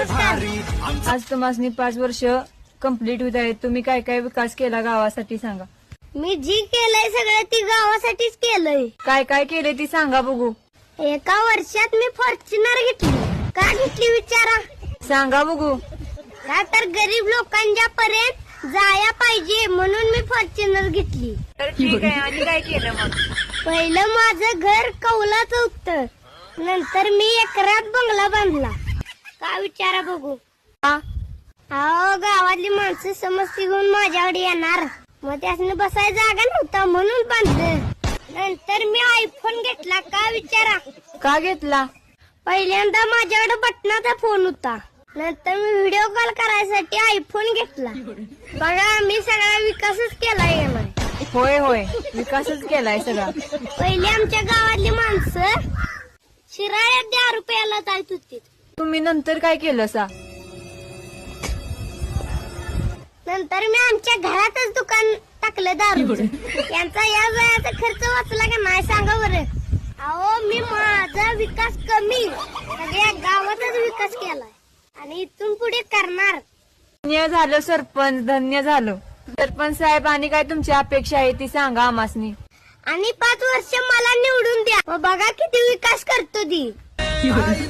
आज तुम्हाला पाच वर्ष कंप्लीट होत आहेत. तुम्ही काय काय विकास केला गावासाठी सांगा. मी जी केलंय सगळं ती गावासाठीच केलंय. काय काय केले ती सांगा बघू. एका वर्षात मी फॉर्च्युनर घेतली. का घेतली विचारा. सांगा बघू. का तर गरीब लोकांच्या पर्यंत जाया पाहिजे म्हणून मी फॉर्च्युनर घेतली. तर ठीक आहे आणि काय केलं मग? पहिलं माझं घर कौलाचं उत्तर नंतर मी एकरात बंगला बांधला. का विचारा बघू? हा? अहो गावातली माणसं समस्ती घेऊन माझ्याकडे येणार. मग त्यासने बसायला जागा नव्हता म्हणून बांधलं. नंतर मी आयफोन घेतला का विचारा? का घेतला? पहिल्यांदा माझ्याकडे बटनाचा फोन होता. नंतर मी व्हिडिओ कॉल करायसाठी आयफोन घेतला. बघा मी सगळा विकासच केलाय यामध्ये. होय होय. विकासच केलाय सगळा. पहिली आमच्या गावातली माणसं शिराळ्यात दहा रुपयाला जात होती तुम्ही नंतर काय केलं सा? नंतर मी आमच्या घरातच दुकान टाकलं दारूचं यांचा या वयाचा खर्च वाचला का नाही सांगा बरं. अहो मी माझा विकास कमी. सगळ्या गावातच विकास केलाय. आणि इथून पुढे करणार. धन्य झालं सरपंच. धन्य झालं. सरपंच साहेब आणि काय तुमची अपेक्षा आहे ती सांगा आमासनी आणि पाच वर्ष मला निवडून द्या. मग बघा किती विकास करतो ती. কি হয়েছে